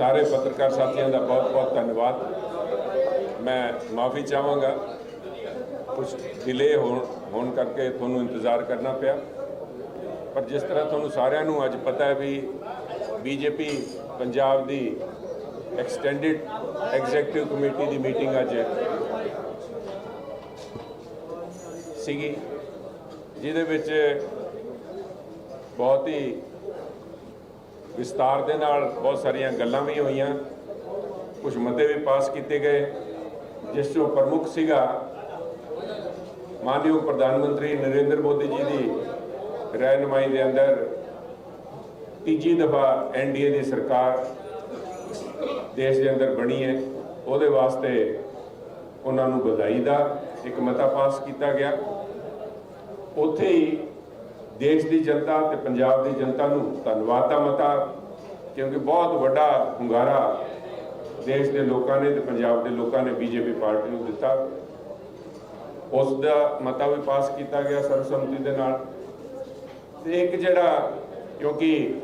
ਸਾਰੇ ਪੱਤਰਕਾਰ ਸਾਥੀਆਂ ਦਾ ਬਹੁਤ-ਬਹੁਤ ਧੰਨਵਾਦ। ਮੈਂ ਮਾਫੀ ਚਾਹਾਂਗਾ। ਕੁਝ ਡਿਲੇ ਹੋਣ ਹੋਣ ਕਰਕੇ ਤੁਹਾਨੂੰ ਇੰਤਜ਼ਾਰ ਕਰਨਾ ਪਿਆ। ਪਰ ਜਿਸ ਤਰ੍ਹਾਂ ਤੁਹਾਨੂੰ ਸਾਰਿਆਂ ਨੂੰ ਅੱਜ ਪਤਾ ਹੈ ਵੀ ਬੀਜੇਪੀ ਪੰਜਾਬ ਦੀ ਐਕਸਟੈਂਡਡ ਐਗਜੈਕਟਿਵ ਕਮੇਟੀ ਦੀ ਮੀਟਿੰਗ ਅੱਜ ਸੀਗੀ, ਜਿਹਦੇ ਵਿੱਚ ਬਹੁਤ ਹੀ ਵਿਸਤਾਰ ਦੇ ਨਾਲ ਬਹੁਤ ਸਾਰੀਆਂ ਗੱਲਾਂ ਵੀ ਹੋਈਆਂ। ਕੁਝ ਮਤੇ ਵੀ ਪਾਸ ਕੀਤੇ ਗਏ। ਜਿਸ ਤੋਂ ਪ੍ਰਮੁੱਖ ਸੀਗਾ ਮਾਨਯੋਗ ਪ੍ਰਧਾਨ ਮੰਤਰੀ ਨਰਿੰਦਰ ਮੋਦੀ ਜੀ ਦੀ ਰਹਿਨੁਮਾਈ ਦੇ ਅੰਦਰ ਤੀਜੀ ਦਫਾ ਐਨਡੀਏ ਦੀ ਸਰਕਾਰ ਦੇਸ਼ ਦੇ ਅੰਦਰ ਬਣੀ ਹੈ। ਉਹਦੇ ਵਾਸਤੇ ਉਹਨਾਂ ਨੂੰ ਵਧਾਈ ਦਾ ਇੱਕ ਮਤਾ ਪਾਸ ਕੀਤਾ ਗਿਆ। ਉੱਥੇ ਹੀ ਦੇਸ਼ ਦੀ ਜਨਤਾ ਤੇ ਪੰਜਾਬ ਦੀ ਜਨਤਾ ਨੂੰ ਧੰਨਵਾਦ ਦਾ ਮਤਾ, ਕਿਉਂਕਿ ਬਹੁਤ ਵੱਡਾ ਹੁੰਗਾਰਾ ਦੇਸ਼ ਦੇ ਲੋਕਾਂ ਨੇ ਤੇ ਪੰਜਾਬ ਦੇ ਲੋਕਾਂ ਨੇ ਬੀਜੇਪੀ ਪਾਰਟੀ ਨੂੰ ਦਿੱਤਾ। ਉਸ ਦਾ ਮਤਾ ਵੀ ਪਾਸ ਕੀਤਾ ਗਿਆ ਸਰਬਸੰਮਤੀ ਦੇ ਨਾਲ। ਤੇ ਇੱਕ ਜਿਹੜਾ, ਕਿਉਂਕਿ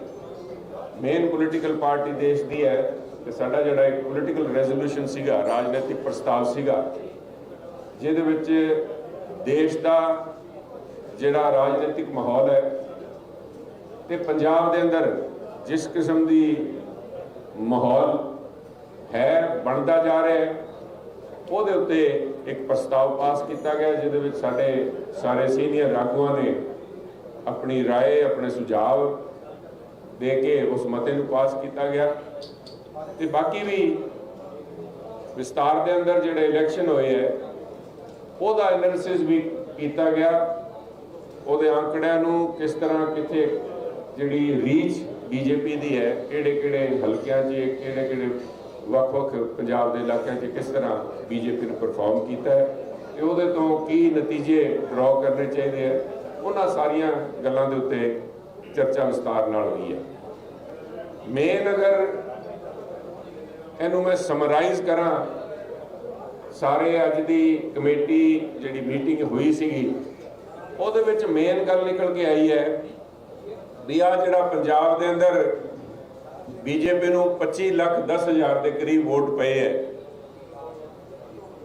ਮੇਨ ਪੋਲੀਟੀਕਲ ਪਾਰਟੀ ਦੇਸ਼ ਦੀ ਹੈ, ਤੇ ਸਾਡਾ ਜਿਹੜਾ ਇੱਕ ਪੋਲੀਟੀਕਲ ਰੈਜ਼ੋਲੂਸ਼ਨ ਸੀਗਾ, ਰਾਜਨੀਤਿਕ ਪ੍ਰਸਤਾਵ ਸੀਗਾ, ਜਿਹਦੇ ਵਿੱਚ ਦੇਸ਼ ਦਾ ਜਿਹੜਾ ਰਾਜਨੀਤਿਕ ਮਾਹੌਲ ਹੈ ਤੇ ਪੰਜਾਬ ਦੇ ਅੰਦਰ ਜਿਸ ਕਿਸਮ ਦੀ ਮਾਹੌਲ ਹੈ ਬਣਦਾ ਜਾ ਰਿਹਾ ਹੈ ਉਹਦੇ ਉੱਤੇ ਇੱਕ ਪ੍ਰਸਤਾਵ ਪਾਸ ਕੀਤਾ ਗਿਆ ਜਿਹਦੇ ਵਿੱਚ ਸਾਡੇ ਸਾਰੇ ਸੀਨੀਅਰ ਆਗੂਆਂ ਨੇ ਆਪਣੀ رائے ਆਪਣੇ ਸੁਝਾਅ ਦੇ ਕੇ ਉਸ ਮਤੇ ਨੂੰ ਪਾਸ ਕੀਤਾ ਗਿਆ ਤੇ ਬਾਕੀ ਵੀ ਵਿਸਤਾਰ ਦੇ ਅੰਦਰ ਜਿਹੜੇ ਇਲੈਕਸ਼ਨ ਹੋਏ ਹੈ ਉਹਦਾ ਐਨਾਲਿਸਿਸ ਵੀ ਕੀਤਾ ਗਿਆ ਉਹਦੇ ਅੰਕੜਿਆਂ ਨੂੰ ਕਿਸ ਤਰ੍ਹਾਂ ਕਿੱਥੇ ਜਿਹੜੀ ਰੀਚ ਬੀਜੇਪੀ ਦੀ ਹੈ, ਕਿਹੜੇ ਕਿਹੜੇ ਹਲਕਿਆਂ 'ਚ, ਕਿਹੜੇ ਕਿਹੜੇ ਵੱਖ-ਵੱਖ ਪੰਜਾਬ ਦੇ ਇਲਾਕਿਆਂ 'ਚ ਕਿਸ ਤਰ੍ਹਾਂ ਬੀਜੇਪੀ ਨੇ ਪਰਫਾਰਮ ਕੀਤਾ ਹੈ ਤੇ ਉਹਦੇ ਤੋਂ ਕੀ ਨਤੀਜੇ ਡਰਾ ਕਰਨੇ ਚਾਹੀਦੇ ਆ, ਉਹਨਾਂ ਸਾਰੀਆਂ ਗੱਲਾਂ ਦੇ ਉੱਤੇ ਚਰਚਾ ਵਿਸਤਾਰ ਨਾਲ ਹੋਈ ਹੈ। ਮੇਨ ਅਗਰ ਇਹਨੂੰ ਮੈਂ ਸਮਰਾਈਜ਼ ਕਰਾਂ, ਸਾਰੇ ਅੱਜ ਦੀ ਕਮੇਟੀ ਜਿਹੜੀ ਮੀਟਿੰਗ ਹੋਈ ਸੀਗੀ ਉਹਦੇ ਵਿੱਚ ਮੇਨ ਗੱਲ ਨਿਕਲ ਕੇ ਆਈ ਹੈ ਵੀ ਆ ਜਿਹੜਾ ਪੰਜਾਬ ਦੇ ਅੰਦਰ ਬੀਜੇਪੀ ਨੂੰ 25 ਲੱਖ 10 ਹਜ਼ਾਰ ਦੇ ਕਰੀਬ ਵੋਟ ਪਏ ਹੈ,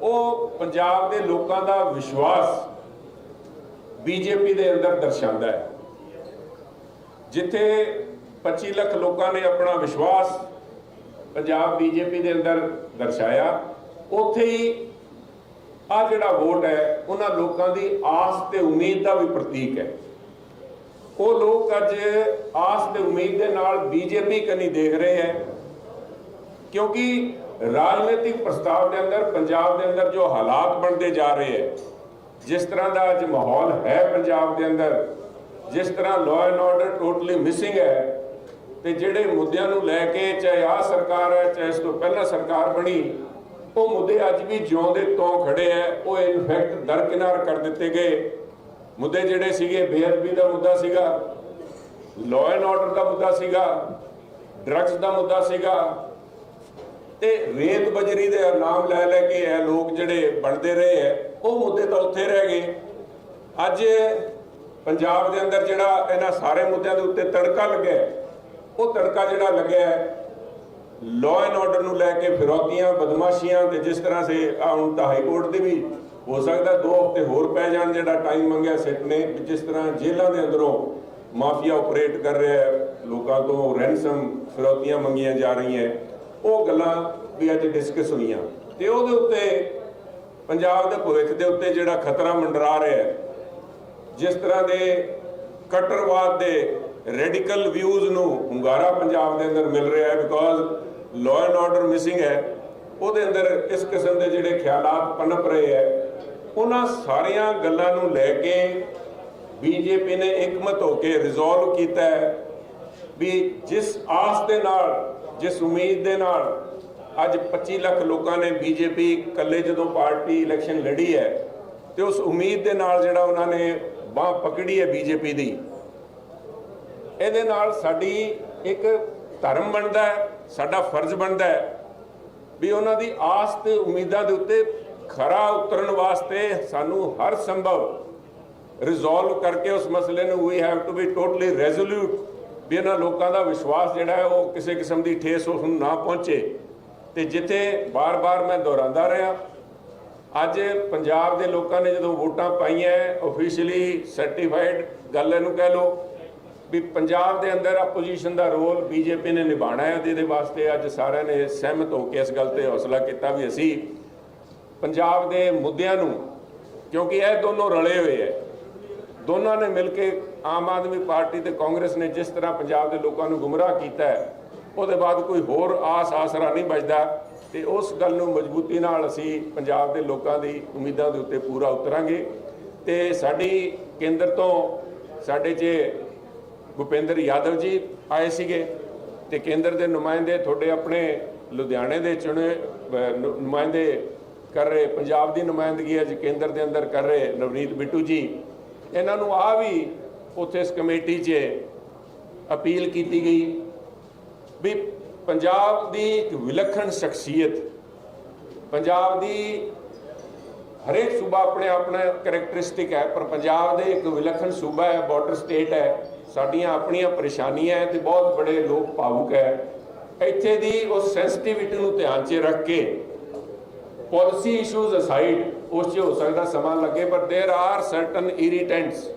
ਉਹ ਪੰਜਾਬ ਦੇ ਲੋਕਾਂ ਦਾ ਵਿਸ਼ਵਾਸ ਬੀਜੇਪੀ ਦੇ ਅੰਦਰ ਦਰਸਾਉਂਦਾ ਹੈ। ਜਿੱਥੇ 25 ਲੱਖ ਲੋਕਾਂ ਨੇ ਆਪਣਾ ਵਿਸ਼ਵਾਸ ਪੰਜਾਬ ਬੀਜੇਪੀ ਦੇ ਅੰਦਰ ਦਰਸਾਇਆ, ਉੱਥੇ ਹੀ ਆ ਜਿਹੜਾ ਵੋਟ ਹੈ, ਉਹਨਾਂ ਲੋਕਾਂ ਦੀ ਆਸ ਤੇ ਉਮੀਦ ਦਾ ਵੀ ਪ੍ਰਤੀਕ ਹੈ। ਉਹ ਲੋਕ ਅੱਜ ਆਸ ਤੇ ਉਮੀਦ ਦੇ ਨਾਲ ਬੀਜੇਪੀ ਕਨੀ ਦੇਖ ਰਹੇ ਹੈ, ਕਿਉਂਕਿ ਰਾਜਨੀਤਿਕ ਪ੍ਰਸਤਾਵ ਦੇ ਅੰਦਰ, ਪੰਜਾਬ ਦੇ ਅੰਦਰ ਜੋ ਹਾਲਾਤ ਬਣਦੇ ਜਾ ਰਹੇ ਹੈ, ਜਿਸ ਤਰ੍ਹਾਂ ਦਾ ਅੱਜ ਮਾਹੌਲ ਹੈ ਪੰਜਾਬ ਦੇ ਅੰਦਰ, ਜਿਸ ਤਰ੍ਹਾਂ law and order totally missing ਹੈ, ਤੇ ਜਿਹੜੇ ਮੁੱਦਿਆਂ ਨੂੰ ਲੈ ਕੇ ਚਾਹੇ ਆ ਸਰਕਾਰ ਹੈ, ਚਾਹੇ ਇਸ ਤੋਂ ਪਹਿਲਾਂ ਸਰਕਾਰ ਬਣੀ ਉਹ ਮੁੱਦੇ ਅੱਜ ਵੀ ਜਿਉਂਦੇ ਤੋਂ ਖੜੇ ਹੈ ਉਹ ਇਨਫੈਕਟ ਦਰਕਿਨਾਰ ਕਰ ਦਿੱਤੇ ਗਏ। ਮੁੱਦੇ ਜਿਹੜੇ ਸੀਗੇ, ਬੇਅਦਬੀ ਦਾ ਮੁੱਦਾ ਸੀਗਾ ਲਾਅ ਐਂਡ ਆਰਡਰ ਦਾ ਮੁੱਦਾ ਸੀਗਾ ਡਰੱਗਸ ਦਾ ਮੁੱਦਾ ਸੀਗਾ। ਤੇ ਰੇਤ ਬਜਰੀ ਦੇ ਨਾਮ ਲੈ ਲੈ ਕੇ ਇਹ ਲੋਕ ਜਿਹੜੇ ਬਣਦੇ ਰਹੇ ਹੈ ਉਹ ਮੁੱਦੇ ਤਾਂ ਉੱਥੇ ਰਹਿ ਗਏ। ਅੱਜ ਪੰਜਾਬ ਦੇ ਅੰਦਰ ਜਿਹੜਾ ਇਹਨਾਂ ਸਾਰੇ ਮੁੱਦਿਆਂ ਦੇ ਉੱਤੇ ਤੜਕਾ ਲੱਗਿਆ ਉਹ ਤੜਕਾ ਜਿਹੜਾ ਲੱਗਿਆ ਲਾਅ ਐਂਡ ਆਰਡਰ ਨੂੰ ਲੈ ਕੇ ਫਿਰੌਤੀਆਂ, ਬਦਮਾਸ਼ੀਆਂ ਤੇ ਜਿਸ ਤਰ੍ਹਾਂ ਸੇ ਹੁਣ ਤਾਂ ਹਾਈ ਕੋਰਟ ਦੇ ਵੀ ਹੋ ਸਕਦਾ ਦੋ ਹਫ਼ਤੇ ਹੋਰ ਪੈ ਜਾਣ ਜਿਹੜਾ ਟਾਈਮ ਮੰਗਿਆ ਸਿੱਟ ਨੇ ਜਿਸ ਤਰ੍ਹਾਂ ਜੇਲ੍ਹਾਂ ਦੇ ਅੰਦਰੋਂ ਮਾਫੀਆ ਆਪਰੇਟ ਕਰ ਰਿਹਾ ਹੈ, ਲੋਕਾਂ ਤੋਂ ਰੈਂਸਮ ਫਿਰੌਤੀਆਂ ਮੰਗੀਆਂ ਜਾ ਰਹੀਆਂ ਉਹ ਗੱਲਾਂ ਵੀ ਅੱਜ ਡਿਸਕਸ ਹੋਈਆਂ। ਤੇ ਉਹਦੇ ਉੱਤੇ ਪੰਜਾਬ ਦੇ ਭਵਿੱਖ ਦੇ ਉੱਤੇ ਜਿਹੜਾ ਖਤਰਾ ਮੰਡਰਾ ਰਿਹਾ ਹੈ, ਜਿਸ ਤਰ੍ਹਾਂ ਦੇ ਕਟਰਵਾਦ ਦੇ ਰੈਡੀਕਲ ਵਿਊਜ਼ ਨੂੰ ਹੁੰਗਾਰਾ ਪੰਜਾਬ ਦੇ ਅੰਦਰ ਮਿਲ ਰਿਹਾ ਹੈ because law and order missing ਹੈ, ਉਹਦੇ ਅੰਦਰ ਇਸ ਕਿਸਮ ਦੇ ਜਿਹੜੇ ਖਿਆਲਾਤ ਪਨਪ ਰਹੇ ਹੈ, ਉਹਨਾਂ ਸਾਰੀਆਂ ਗੱਲਾਂ ਨੂੰ ਲੈ ਕੇ ਬੀਜੇਪੀ ਨੇ ਇਕਮਤ ਹੋ ਕੇ ਰਿਜ਼ੋਲਵ ਕੀਤਾ ਹੈ ਵੀ ਜਿਸ ਆਸ ਦੇ ਨਾਲ, ਜਿਸ ਉਮੀਦ ਦੇ ਨਾਲ ਅੱਜ 25 ਲੱਖ ਲੋਕਾਂ ਨੇ ਬੀਜੇਪੀ ਇਕੱਲੇ ਜਦੋਂ ਪਾਰਟੀ ਇਲੈਕਸ਼ਨ ਲੜੀ ਹੈ, ਤੇ ਉਸ ਉਮੀਦ ਦੇ ਨਾਲ ਜਿਹੜਾ ਉਹਨਾਂ ਨੇ ਬਾਹ ਪਕੜੀ ਹੈ ਬੀਜੇਪੀ ਦੀ, ਇਹਦੇ ਨਾਲ ਸਾਡੀ ਇੱਕ ਧਰਮ ਬਣਦਾ ਹੈ ਸਾਡਾ ਫਰਜ਼ ਬਣਦਾ ਹੈ ਵੀ ਉਹਨਾਂ ਦੀ ਆਸ ਤੇ ਉਮੀਦਾਂ ਦੇ ਉੱਤੇ ਖਰਾ ਉਤਰਨ ਵਾਸਤੇ ਸਾਨੂੰ ਹਰ ਸੰਭਵ ਰਿਜ਼ੋਲਵ ਕਰਕੇ ਉਸ ਮਸਲੇ ਨੂੰ ਵੀ have to be totally resolute ਵੀ ਇਹਨਾਂ ਲੋਕਾਂ ਦਾ ਵਿਸ਼ਵਾਸ ਜਿਹੜਾ ਹੈ ਉਹ ਕਿਸੇ ਕਿਸਮ ਦੀ ਠੇਸ ਉਸ ਨੂੰ ਨਾ ਪਹੁੰਚੇ। ਤੇ ਜਿੱਥੇ ਬਾਰ-ਬਾਰ ਮੈਂ ਦੁਹਰਾਉਂਦਾ ਰਿਹਾ, ਅੱਜ ਪੰਜਾਬ ਦੇ ਲੋਕਾਂ ਨੇ ਜਦੋਂ ਵੋਟਾਂ ਪਾਈਆਂ ਆਫੀਸ਼ੀਅਲੀ ਸਰਟੀਫਾਈਡ ਗੱਲ ਇਹਨੂੰ ਕਹਿ ਲਓ ਵੀ ਪੰਜਾਬ ਦੇ ਅੰਦਰ ਆਪੋਜੀਸ਼ਨ ਦਾ ਰੋਲ ਬੀਜੇਪੀ ਨੇ ਨਿਭਾਉਣਾ ਹੈ ਤੇ ਇਹਦੇ ਵਾਸਤੇ ਅੱਜ ਸਾਰਿਆਂ ਨੇ ਸਹਿਮਤ ਹੋ ਕੇ ਇਸ ਗੱਲ ਤੇ ਹੌਸਲਾ ਕੀਤਾ ਵੀ ਅਸੀਂ ਪੰਜਾਬ ਦੇ ਮੁੱਦਿਆਂ ਨੂੰ, ਕਿਉਂਕਿ ਇਹ ਦੋਨੋਂ ਰਲੇ ਹੋਏ ਹੈ। ਦੋਨਾਂ ਨੇ ਮਿਲ ਕੇ ਆਮ ਆਦਮੀ ਪਾਰਟੀ ਤੇ ਕਾਂਗਰਸ ਨੇ ਜਿਸ ਤਰ੍ਹਾਂ ਪੰਜਾਬ ਦੇ ਲੋਕਾਂ ਨੂੰ ਗੁੰਮਰਾਹ ਕੀਤਾ ਹੈ, ਉਹਦੇ ਬਾਅਦ ਕੋਈ ਹੋਰ ਆਸ ਆਸਰਾ ਨਹੀਂ ਬਚਦਾ ਤੇ ਉਸ ਗੱਲ ਨੂੰ ਮਜ਼ਬੂਤੀ ਨਾਲ ਅਸੀਂ ਪੰਜਾਬ ਦੇ ਲੋਕਾਂ ਦੀ ਉਮੀਦਾਂ ਦੇ ਉੱਤੇ ਪੂਰਾ ਉਤਰਾਂਗੇ ਤੇ ਸਾਡੀ ਕੇਂਦਰ ਤੋਂ ਸਾਡੇ 'ਚ ਭੁਪਿੰਦਰ ਯਾਦਵ ਜੀ ਆਏ ਸੀਗੇ ਤੇ ਕੇਂਦਰ ਦੇ ਨੁਮਾਇੰਦੇ ਤੁਹਾਡੇ ਆਪਣੇ ਲੁਧਿਆਣੇ ਦੇ ਚੁਣੇ ਨੁਮਾਇੰਦੇ ਕਰ ਰਹੇ, ਪੰਜਾਬ ਦੀ ਨੁਮਾਇੰਦਗੀ ਅੱਜ ਕੇਂਦਰ ਦੇ ਅੰਦਰ ਕਰ ਰਹੇ, ਨਵਨੀਤ ਬਿੱਟੂ ਜੀ। ਇਹਨਾਂ ਨੂੰ ਆ ਵੀ ਉੱਥੇ ਇਸ ਕਮੇਟੀ 'ਚ ਅਪੀਲ ਕੀਤੀ ਗਈ ਵੀ ਪੰਜਾਬ ਦੀ ਇੱਕ ਵਿਲੱਖਣ ਸ਼ਖਸੀਅਤ, ਪੰਜਾਬ ਦੀ ਹਰੇਕ ਸੂਬਾ ਆਪਣੇ ਆਪਣਾ ਕੈਰੈਕਟਰਿਸਟਿਕ ਹੈ, ਪਰ ਪੰਜਾਬ ਦੇ ਇੱਕ ਵਿਲੱਖਣ ਸੂਬਾ ਹੈ ਬਾਰਡਰ ਸਟੇਟ ਹੈ। ਸਾਡੀਆਂ ਆਪਣੀਆਂ ਪਰੇਸ਼ਾਨੀਆਂ ਹੈ ਤੇ ਬਹੁਤ ਬੜੇ ਲੋਕ ਭਾਵੁਕ ਹੈ ਇੱਥੇ ਦੀ ਉਸ ਸੈਂਸਿਟੀਵਿਟੀ ਨੂੰ ਧਿਆਨ 'ਚ ਰੱਖ ਕੇ ਪਾਲਿਸੀ ਇਸ਼ੂਜ਼ ਅਸਾਈਡ ਉਸ 'ਚ ਹੋ ਸਕਦਾ ਸਮਾਂ ਲੱਗੇ ਪਰ देयर ਆਰ ਸਰਟਨ ਇਰੀਟੈਂਟਸ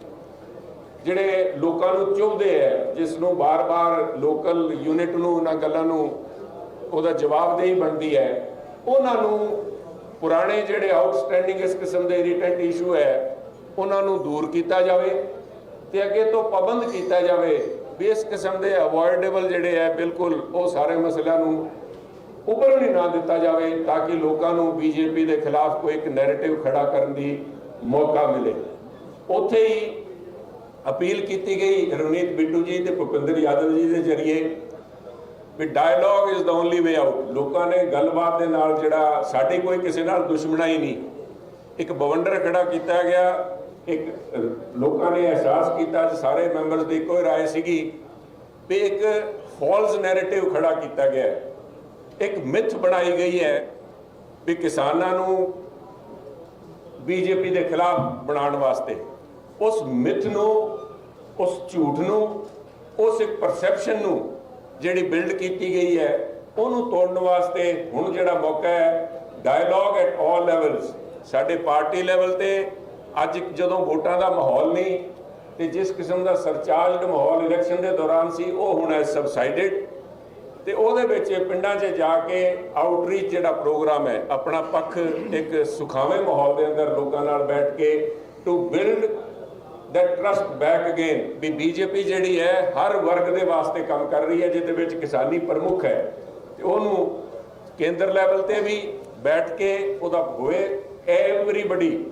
ਜਿਹੜੇ ਲੋਕਾਂ ਨੂੰ ਚੁਭਦੇ ਹੈ ਜਿਸ ਨੂੰ ਬਾਰ-ਬਾਰ ਲੋਕਲ ਯੂਨਿਟ ਨੂੰ ਉਹਨਾਂ ਗੱਲਾਂ ਨੂੰ ਉਹਦਾ ਜਵਾਬਦੇਹੀ ਬਣਦੀ ਹੈ ਉਹਨਾਂ ਨੂੰ ਪੁਰਾਣੇ ਜਿਹੜੇ ਆਊਟਸਟੈਂਡਿੰਗ ਇਸ ਕਿਸਮ ਦੇ ਇਰੀਟੈਂਟ ਇਸ਼ੂ ਹੈ ਉਹਨਾਂ ਨੂੰ ਦੂਰ ਕੀਤਾ ਜਾਵੇ ਤੇ ਅੱਗੇ ਤੋਂ ਪਾਬੰਦ ਕੀਤਾ ਜਾਵੇ ਵੀ ਇਸ ਕਿਸਮ ਦੇ ਅਵੋਇਡੇਬਲ ਜਿਹੜੇ ਹੈ ਬਿਲਕੁਲ ਉਹ ਸਾਰੇ ਮਸਲਿਆਂ ਨੂੰ ਉੱਪਰ ਨਹੀਂ ਨਾ ਦਿੱਤਾ ਜਾਵੇ ਤਾਂ ਕਿ ਲੋਕਾਂ ਨੂੰ ਬੀਜੇਪੀ ਦੇ ਖਿਲਾਫ ਕੋਈ ਇੱਕ ਨੈਰੇਟਿਵ ਖੜਾ ਕਰਨ ਦੀ ਮੌਕਾ ਮਿਲੇ। ਉੱਥੇ ਹੀ ਅਪੀਲ ਕੀਤੀ ਗਈ ਰਵਨੀਤ ਬਿੱਟੂ ਜੀ ਤੇ ਭੁਪਿੰਦਰ ਯਾਦਵ ਜੀ ਦੇ ਜ਼ਰੀਏ ਵੀ dialogue is the only way out ਲੋਕਾਂ ਨੇ ਗੱਲਬਾਤ ਦੇ ਨਾਲ ਜਿਹੜਾ ਸਾਡੀ ਕੋਈ ਕਿਸੇ ਨਾਲ ਦੁਸ਼ਮਣਾ ਹੀ ਨਹੀਂ। ਇੱਕ ਬਵੰਡਰ ਖੜਾ ਕੀਤਾ ਗਿਆ ਇੱਕ, ਲੋਕਾਂ ਨੇ ਅਹਿਸਾਸ ਕੀਤਾ ਸਾਰੇ ਮੈਂਬਰਸ ਦੀ ਇੱਕੋ ਹੀ ਰਾਏ ਸੀਗੀ ਵੀ ਇੱਕ ਫਾਲਸ ਨੈਰੇਟਿਵ ਖੜਾ ਕੀਤਾ ਗਿਆ ਹੈ। ਇੱਕ ਮਿਥ ਬਣਾਈ ਗਈ ਹੈ ਵੀ ਕਿਸਾਨਾਂ ਨੂੰ ਬੀਜੇਪੀ ਦੇ ਖਿਲਾਫ ਬਣਾਉਣ ਵਾਸਤੇ। ਉਸ ਮਿਥ ਨੂੰ, ਉਸ ਝੂਠ ਨੂੰ, ਉਸ ਇੱਕ ਪਰਸੈਪਸ਼ਨ ਨੂੰ ਜਿਹੜੀ ਬਿਲਡ ਕੀਤੀ ਗਈ ਹੈ, ਉਹਨੂੰ ਤੋੜਨ ਵਾਸਤੇ ਹੁਣ ਜਿਹੜਾ ਮੌਕਾ ਹੈ ਡਾਇਲੌਗ ਐਟ ਆਲ ਲੈਵਲਸ ਸਾਡੇ ਪਾਰਟੀ ਲੈਵਲ ਤੇ ਅੱਜ ਜਦੋਂ ਵੋਟਾਂ ਦਾ ਮਾਹੌਲ ਨਹੀਂ ਤੇ ਜਿਸ ਕਿਸਮ ਦਾ ਸਰਚਾਰਜਡ ਮਾਹੌਲ ਇਲੈਕਸ਼ਨ ਦੇ ਦੌਰਾਨ ਸੀ, ਉਹ ਹੁਣ ਹੈ ਸਬਸਾਈਡਡ। ਤੇ ਉਹਦੇ ਵਿੱਚ ਪਿੰਡਾਂ 'ਚ ਜਾ ਕੇ ਆਊਟਰੀਚ ਜਿਹੜਾ ਪ੍ਰੋਗਰਾਮ ਹੈ, ਆਪਣਾ ਪੱਖ ਇੱਕ ਸੁਖਾਵੇਂ ਮਾਹੌਲ ਦੇ ਅੰਦਰ ਲੋਕਾਂ ਨਾਲ ਬੈਠ ਕੇ to build that trust back again we BJP ਜਿਹੜੀ ਹੈ, ਹਰ ਵਰਗ ਦੇ ਵਾਸਤੇ ਕੰਮ ਕਰ ਰਹੀ ਹੈ, ਜਿਹਦੇ ਵਿੱਚ ਕਿਸਾਨੀ ਪ੍ਰਮੁੱਖ ਹੈ। ਤੇ ਉਹਨੂੰ ਕੇਂਦਰ ਲੈਵਲ ਤੇ ਵੀ ਬੈਠ ਕੇ ਉਹਦਾ ਹੋਏ ਐਵਰੀਬਡੀ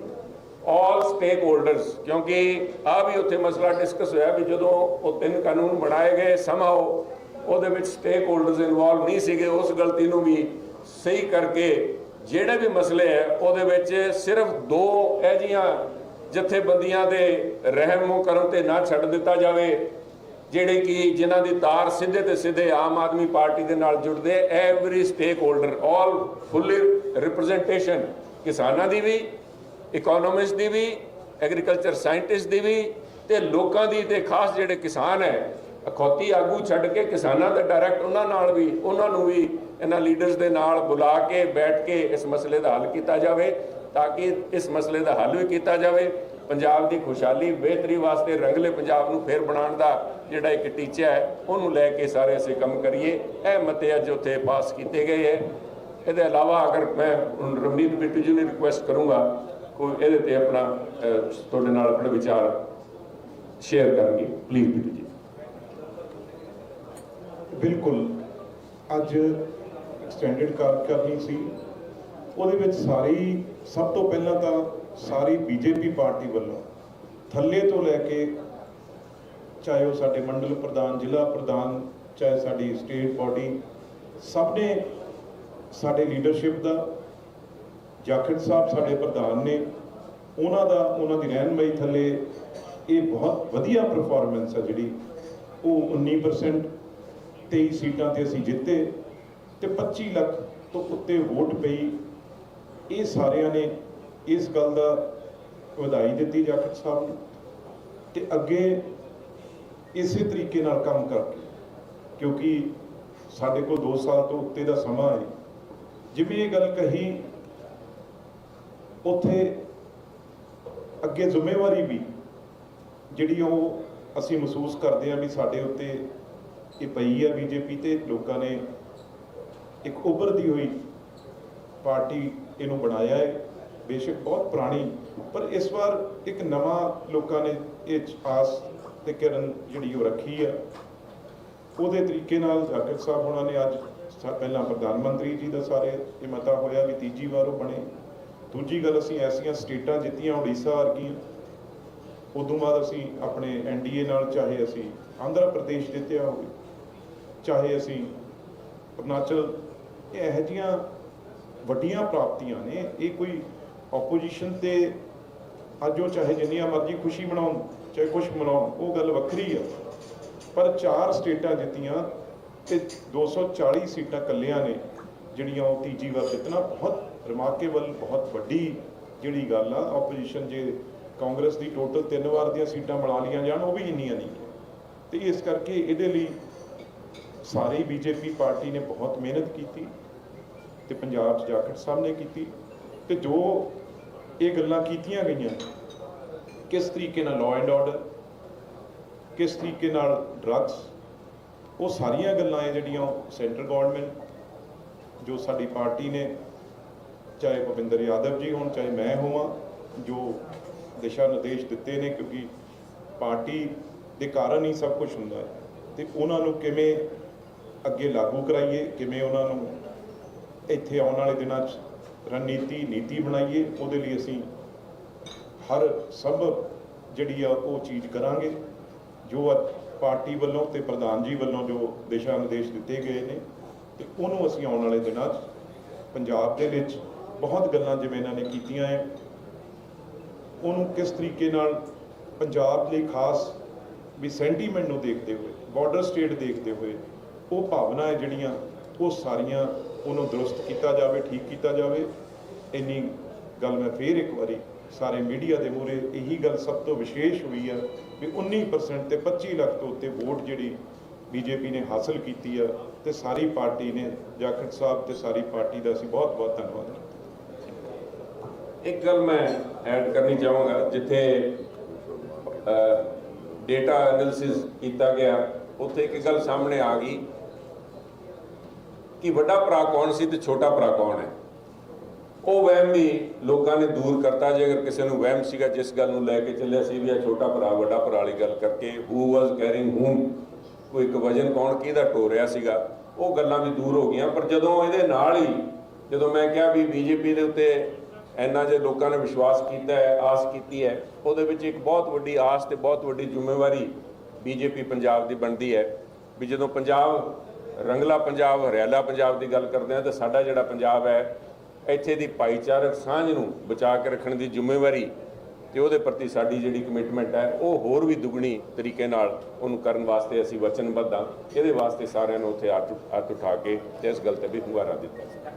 ਆਲ ਸਟੇਕ ਹੋਲਡਰਸ ਕਿਉਂਕਿ ਆ ਵੀ ਉੱਥੇ ਮਸਲਾ ਡਿਸਕਸ ਹੋਇਆ ਵੀ ਜਦੋਂ ਉਹ ਤਿੰਨ ਕਾਨੂੰਨ ਬਣਾਏ ਗਏ ਸਮਾਓ ਉਹਦੇ ਵਿੱਚ ਸਟੇਕ ਹੋਲਡਰਸ ਇਨਵੋਲਵ ਨਹੀਂ ਸੀਗੇ ਉਸ ਗਲਤੀ ਨੂੰ ਵੀ ਸਹੀ ਕਰਕੇ ਜਿਹੜੇ ਵੀ ਮਸਲੇ ਹੈ ਉਹਦੇ ਵਿੱਚ ਸਿਰਫ ਦੋ ਇਹ ਜੀਆਂ ਜਥੇਬੰਦੀਆਂ ਦੇ ਰਹਿਮ ਕਰਮ ਤੇ ਨਾ ਛੱਡ ਦਿੱਤਾ ਜਾਵੇ ਜਿਹੜੇ ਕਿ ਜਿਨ੍ਹਾਂ ਦੀ ਤਾਰ ਸਿੱਧੇ ਤੇ ਸਿੱਧੇ ਆਮ ਆਦਮੀ ਪਾਰਟੀ ਦੇ ਨਾਲ ਜੁੜਦੇ every stakeholder all fully representation ਕਿਸਾਨਾਂ ਦੀ ਵੀ ਇਕਨੋਮਿਸਟ ਦੀ ਵੀ ਐਗਰੀਕਲਚਰ ਸਾਇੰਟਿਸਟ ਦੀ ਵੀ, ਤੇ ਲੋਕਾਂ ਦੀ ਤੇ ਖਾਸ ਜਿਹੜੇ ਕਿਸਾਨ ਹੈ, ਅਖੌਤੀ ਆਗੂ ਛੱਡ ਕੇ ਕਿਸਾਨਾਂ ਦਾ ਡਾਇਰੈਕਟ ਉਹਨਾਂ ਨਾਲ ਵੀ, ਉਹਨਾਂ ਨੂੰ ਵੀ ਇਹਨਾਂ ਲੀਡਰਸ ਦੇ ਨਾਲ ਬੁਲਾ ਕੇ, ਬੈਠ ਕੇ ਇਸ ਮਸਲੇ ਦਾ ਹੱਲ ਕੀਤਾ ਜਾਵੇ, ਤਾਂ ਕਿ ਇਸ ਮਸਲੇ ਦਾ ਹੱਲ ਵੀ ਕੀਤਾ ਜਾਵੇ। ਪੰਜਾਬ ਦੀ ਖੁਸ਼ਹਾਲੀ ਬਿਹਤਰੀ ਵਾਸਤੇ ਰੰਗਲੇ ਪੰਜਾਬ ਨੂੰ ਫੇਰ ਬਣਾਉਣ ਦਾ ਜਿਹੜਾ ਇੱਕ ਟੀਚਾ ਹੈ, ਉਹਨੂੰ ਲੈ ਕੇ ਸਾਰੇ ਅਸੀਂ ਕੰਮ ਕਰੀਏ। ਇਹ ਮਤੇ ਅੱਜ ਉੱਥੇ ਪਾਸ ਕੀਤੇ ਗਏ ਹੈ। ਇਹਦੇ ਇਲਾਵਾ ਅਗਰ ਮੈਂ ਰਵਨੀਤ ਬਿੱਟੂ ਜੀ ਨੂੰ ਰਿਕੁਐਸਟ ਕਰੂੰਗਾ ਕੋਈ ਇਹਦੇ ਤੇ ਆਪਣਾ ਤੁਹਾਡੇ ਨਾਲ ਆਪਣੇ ਵਿਚਾਰ ਸ਼ੇਅਰ ਕਰਨਗੇ ਪਲੀਜ਼ ਬਿੱਟੂ ਜੀ। ਬਿਲਕੁਲ। ਅੱਜ ਐਕਸਟੈਂਡਡ ਕਾਰ ਕਰਨੀ ਸੀ। ਉਹਦੇ ਵਿੱਚ ਸਾਰੀ, ਸਭ ਤੋਂ ਪਹਿਲਾਂ ਤਾਂ ਸਾਰੀ ਬੀਜੇਪੀ ਪਾਰਟੀ ਵੱਲੋਂ ਥੱਲੇ ਤੋਂ ਲੈ ਕੇ ਚਾਹੇ ਉਹ ਸਾਡੇ ਮੰਡਲ ਪ੍ਰਧਾਨ, ਜ਼ਿਲ੍ਹਾ ਪ੍ਰਧਾਨ, ਚਾਹੇ ਸਾਡੀ ਸਟੇਟ ਬਾਡੀ ਸਭ ਨੇ ਸਾਡੇ ਲੀਡਰਸ਼ਿਪ ਦਾ ਜਾਖੜ ਸਾਹਿਬ ਸਾਡੇ ਪ੍ਰਧਾਨ ਨੇ, ਉਹਨਾਂ ਦਾ, ਉਹਨਾਂ ਦੀ ਰਹਿਨਮਾਈ ਥੱਲੇ ਇਹ ਬਹੁਤ ਵਧੀਆ ਪਰਫਾਰਮੈਂਸ ਹੈ ਜਿਹੜੀ, ਉਹ 19% 23 ਸੀਟਾਂ ਤੇ ਅਸੀਂ ਜਿੱਤੇ ਤੇ 25 ਲੱਖ ਤੋਂ ਉੱਤੇ ਵੋਟ ਪਈ। ਇਹ ਸਾਰਿਆਂ ਨੇ ਇਸ ਗੱਲ ਦਾ ਵਧਾਈ ਦਿੱਤੀ ਜਾਖੜ ਸਾਹਿਬ ਨੂੰ ਤੇ ਅੱਗੇ ਇਸੇ ਤਰੀਕੇ ਨਾਲ ਕੰਮ ਕਰਕੇ, ਕਿਉਂਕਿ ਸਾਡੇ ਕੋਲ 2 ਸਾਲ ਤੋਂ ਉੱਤੇ ਦਾ ਸਮਾਂ ਹੈ। ਜਿਵੇਂ ਇਹ ਗੱਲ ਕਹੀ ਉੱਥੇ ਅੱਗੇ ਜ਼ਿੰਮੇਵਾਰੀ ਵੀ ਜਿਹੜੀ ਉਹ ਅਸੀਂ ਮਹਿਸੂਸ ਕਰਦੇ ਹਾਂ ਵੀ ਸਾਡੇ ਉੱਤੇ ਇਹ ਪਈ ਹੈ ਬੀਜੇਪੀ ਤੇ, ਲੋਕਾਂ ਨੇ ਇੱਕ ਉੱਭਰਦੀ ਹੋਈ ਪਾਰਟੀ ਇਹਨੂੰ ਬਣਾਇਆ ਹੈ। ਬੇਸ਼ੱਕ ਬਹੁਤ ਪੁਰਾਣੀ, ਪਰ ਇਸ ਵਾਰ ਇੱਕ ਨਵਾਂ ਲੋਕਾਂ ਨੇ ਇਹ ਆਸ ਤੇ ਕਿਰਨ ਜਿਹੜੀ ਉਹ ਰੱਖੀ ਆ। ਉਹਦੇ ਤਰੀਕੇ ਨਾਲ ਜਾਕਰ ਸਾਹਿਬ ਉਹਨਾਂ ਨੇ ਅੱਜ ਪਹਿਲਾਂ ਪ੍ਰਧਾਨ ਮੰਤਰੀ ਜੀ ਦਾ ਸਾਰੇ ਇਹ ਮਤਾ ਹੋਇਆ ਵੀ ਤੀਜੀ ਵਾਰ ਉਹ ਬਣੇ। ਦੂਜੀ ਗੱਲ ਅਸੀਂ ਐਸੀਆਂ ਸਟੇਟਾਂ ਜਿੱਤੀਆਂ ਉੜੀਸਾ ਵਰਗੀਆਂ, ਉਦੋਂ ਬਾਅਦ ਅਸੀਂ ਆਪਣੇ ਐਨਡੀਏ ਨਾਲ ਚਾਹੇ ਅਸੀਂ ਆਂਧਰਾ ਪ੍ਰਦੇਸ਼ ਜਿੱਤਿਆ ਹੋਵੇ, ਚਾਹੇ ਅਸੀਂ ਅਰੁਣਾਚਲ, ਇਹ ਇਹੋ ਜਿਹੀਆਂ ਵੱਡੀਆਂ ਪ੍ਰਾਪਤੀਆਂ ਨੇ, ਇਹ ਕੋਈ ਆਪੋਜੀਸ਼ਨ ਤੇ ਅੱਜ ਉਹ ਚਾਹੇ ਜਿੰਨੀਆਂ ਮਰਜ਼ੀ ਖੁਸ਼ੀ ਮਨਾਉਣ, ਚਾਹੇ ਕੁਛ ਮਨਾਉਣ, ਉਹ ਗੱਲ ਵੱਖਰੀ ਆ। ਪਰ ਚਾਰ ਸਟੇਟਾਂ ਜਿੱਤੀਆਂ ਤੇ 240 ਸੀਟਾਂ ਕੱਲਿਆਂ ਨੇ, ਜਿਹੜੀਆਂ ਉਹ ਤੀਜੀ ਵਾਰ ਜਿੱਤਣਾ ਬਹੁਤ ਰਿਮਾਰਕੇਬਲ ਬਹੁਤ ਵੱਡੀ ਜਿਹੜੀ ਗੱਲ ਆ ਆਪੋਜੀਸ਼ਨ ਜੇ ਕਾਂਗਰਸ ਦੀ ਟੋਟਲ ਤਿੰਨ ਵਾਰ ਦੀਆਂ ਸੀਟਾਂ ਬਣਾ ਲੀਆਂ ਜਾਣ, ਉਹ ਵੀ ਇੰਨੀਆਂ ਨਹੀਂ ਤੇ ਇਸ ਕਰਕੇ ਇਹਦੇ ਲਈ ਸਾਰੀ ਬੀਜੇਪੀ ਪਾਰਟੀ ਨੇ ਬਹੁਤ ਮਿਹਨਤ ਕੀਤੀ ਤੇ ਪੰਜਾਬ 'ਚ ਜਾਖੜ ਸਾਹਿਬ ਨੇ ਕੀਤੀ ਤੇ ਜੋ ਇਹ ਗੱਲਾਂ ਕੀਤੀਆਂ ਗਈਆਂ, ਕਿਸ ਤਰੀਕੇ ਨਾਲ ਲਾਅ ਐਂਡ ਆਰਡਰ ਕਿਸ ਤਰੀਕੇ ਨਾਲ ਡਰੱਗਸ ਉਹ ਸਾਰੀਆਂ ਗੱਲਾਂ ਇਹ ਜਿਹੜੀਆਂ ਸੈਂਟਰ ਗਵਰਨਮੈਂਟ ਜੋ ਸਾਡੀ ਪਾਰਟੀ ਨੇ ਚਾਹੇ ਭੁਪਿੰਦਰ ਯਾਦਵ ਜੀ ਹੋਣ, ਚਾਹੇ ਮੈਂ ਹੋਵਾਂ, ਜੋ ਦਿਸ਼ਾ ਨਿਰਦੇਸ਼ ਦਿੱਤੇ ਨੇ ਕਿਉਂਕਿ ਪਾਰਟੀ ਦੇ ਕਾਰਨ ਹੀ ਸਭ ਕੁਝ ਹੁੰਦਾ ਹੈ। ਤੇ ਉਹਨਾਂ ਨੂੰ ਕਿਵੇਂ ਅੱਗੇ ਲਾਗੂ ਕਰਾਈਏ, ਕਿਵੇਂ ਉਹਨਾਂ ਨੂੰ ਇੱਥੇ ਆਉਣ ਵਾਲੇ ਦਿਨਾਂ 'ਚ ਰਣਨੀਤੀ, ਨੀਤੀ ਬਣਾਈਏ, ਉਹਦੇ ਲਈ ਅਸੀਂ ਹਰ ਸੰਭਵ ਜਿਹੜੀ ਆ ਉਹ ਚੀਜ਼ ਕਰਾਂਗੇ, ਜੋ ਅੱਜ ਪਾਰਟੀ ਵੱਲੋਂ ਤੇ ਪ੍ਰਧਾਨ ਜੀ ਵੱਲੋਂ ਜੋ ਦਿਸ਼ਾ ਨਿਰਦੇਸ਼ ਦਿੱਤੇ ਗਏ ਨੇ, ਤੇ ਉਹਨੂੰ ਅਸੀਂ ਆਉਣ ਵਾਲੇ ਦਿਨਾਂ 'ਚ ਪੰਜਾਬ ਦੇ ਵਿੱਚ ਬਹੁਤ ਗੱਲਾਂ ਜਿਵੇਂ ਇਹਨਾਂ ਨੇ ਕੀਤੀਆਂ ਹੈ ਉਹਨੂੰ ਕਿਸ ਤਰੀਕੇ ਨਾਲ ਪੰਜਾਬ ਲਈ ਖਾਸ ਵੀ ਸੈਂਟੀਮੈਂਟ ਨੂੰ ਦੇਖਦੇ ਹੋਏ ਬਾਰਡਰ ਸਟੇਟ ਦੇਖਦੇ ਹੋਏ ਉਹ ਭਾਵਨਾ ਹੈ ਜਿਹੜੀਆਂ ਉਹ ਸਾਰੀਆਂ ਉਹਨੂੰ ਦਰੁਸਤ ਕੀਤਾ ਜਾਵੇ, ਠੀਕ ਕੀਤਾ ਜਾਵੇ। ਇੰਨੀ ਗੱਲ ਮੈਂ ਫੇਰ ਇੱਕ ਵਾਰੀ ਸਾਰੇ ਮੀਡੀਆ ਦੇ ਮੂਹਰੇ ਇਹੀ ਗੱਲ ਸਭ ਤੋਂ ਵਿਸ਼ੇਸ਼ ਹੋਈ ਆ ਵੀ 19% ਤੇ 25 ਲੱਖ ਤੋਂ ਉੱਤੇ ਵੋਟ ਜਿਹੜੀ ਬੀਜੇਪੀ ਨੇ ਹਾਸਲ ਕੀਤੀ ਆ ਤੇ ਸਾਰੀ ਪਾਰਟੀ ਨੇ, ਜਾਖੜ ਸਾਹਿਬ ਤੇ ਸਾਰੀ ਪਾਰਟੀ ਦਾ ਅਸੀਂ ਬਹੁਤ ਬਹੁਤ ਧੰਨਵਾਦ। ਕਰਦੇ ਇੱਕ ਗੱਲ ਮੈਂ ਐਡ ਕਰਨੀ ਚਾਹਾਂਗਾ, ਜਿੱਥੇ ਡੇਟਾ ਐਨਾਲਿਸਿਸ ਕੀਤਾ ਗਿਆ, ਉੱਥੇ ਇੱਕ ਗੱਲ ਸਾਹਮਣੇ ਆ ਗਈ ਕਿ ਵੱਡਾ ਭਰਾ ਕੌਣ ਸੀ ਤੇ ਛੋਟਾ ਭਰਾ ਕੌਣ ਹੈ। ਉਹ ਵਹਿਮ ਵੀ ਲੋਕਾਂ ਨੇ ਦੂਰ ਕਰਤਾ, ਜੇ ਅਗਰ ਕਿਸੇ ਨੂੰ ਵਹਿਮ ਸੀਗਾ, ਜਿਸ ਗੱਲ ਨੂੰ ਲੈ ਕੇ ਚੱਲਿਆ ਸੀ ਵੀ ਇਹ ਛੋਟਾ ਭਰਾ, ਵੱਡਾ ਭਰਾ ਵਾਲੀ ਗੱਲ ਕਰਕੇ ਹੂ ਵਾਸ ਕੈਰਿੰਗ ਹੂਮ ਕੋਈ ਇੱਕ ਵਜਨ ਕੌਣ, ਕਿਹਦਾ ਟੋ ਰਿਹਾ ਸੀਗਾ, ਉਹ ਗੱਲਾਂ ਵੀ ਦੂਰ ਹੋ ਗਈਆਂ। ਪਰ ਜਦੋਂ ਇਹਦੇ ਨਾਲ ਹੀ, ਜਦੋਂ ਮੈਂ ਕਿਹਾ ਵੀ ਬੀਜੇਪੀ ਦੇ ਉੱਤੇ ਇੰਨਾ ਜੇ ਲੋਕਾਂ ਨੇ ਵਿਸ਼ਵਾਸ ਕੀਤਾ ਹੈ, ਆਸ ਕੀਤੀ ਹੈ, ਉਹਦੇ ਵਿੱਚ ਇੱਕ ਬਹੁਤ ਵੱਡੀ ਆਸ ਤੇ ਬਹੁਤ ਵੱਡੀ ਜ਼ਿੰਮੇਵਾਰੀ ਬੀਜੇਪੀ ਪੰਜਾਬ ਦੀ ਬਣਦੀ ਹੈ ਵੀ ਜਦੋਂ ਪੰਜਾਬ, ਰੰਗਲਾ ਪੰਜਾਬ, ਹਰਿਆਲਾ ਪੰਜਾਬ ਦੀ ਗੱਲ ਕਰਦੇ ਹਾਂ ਤਾਂ ਸਾਡਾ ਜਿਹੜਾ ਪੰਜਾਬ ਹੈ, ਇੱਥੇ ਦੀ ਭਾਈਚਾਰਕ ਸਾਂਝ ਨੂੰ ਬਚਾ ਕੇ ਰੱਖਣ ਦੀ ਜ਼ਿੰਮੇਵਾਰੀ ਤੇ ਉਹਦੇ ਪ੍ਰਤੀ ਸਾਡੀ ਜਿਹੜੀ ਕਮਿਟਮੈਂਟ ਹੈ, ਉਹ ਹੋਰ ਵੀ ਦੁੱਗਣੀ ਤਰੀਕੇ ਨਾਲ ਉਹਨੂੰ ਕਰਨ ਵਾਸਤੇ ਅਸੀਂ ਵਚਨਬੱਧ ਹਾਂ। ਇਹਦੇ ਵਾਸਤੇ ਸਾਰਿਆਂ ਨੂੰ ਉੱਥੇ ਹੱਥ ਹੱਥ ਉਠਾ ਕੇ ਤੇ ਇਸ ਗੱਲ ਤੇ ਵੀ ਹੁੰਗਾਰਾ ਦਿੱਤਾ ਸੀ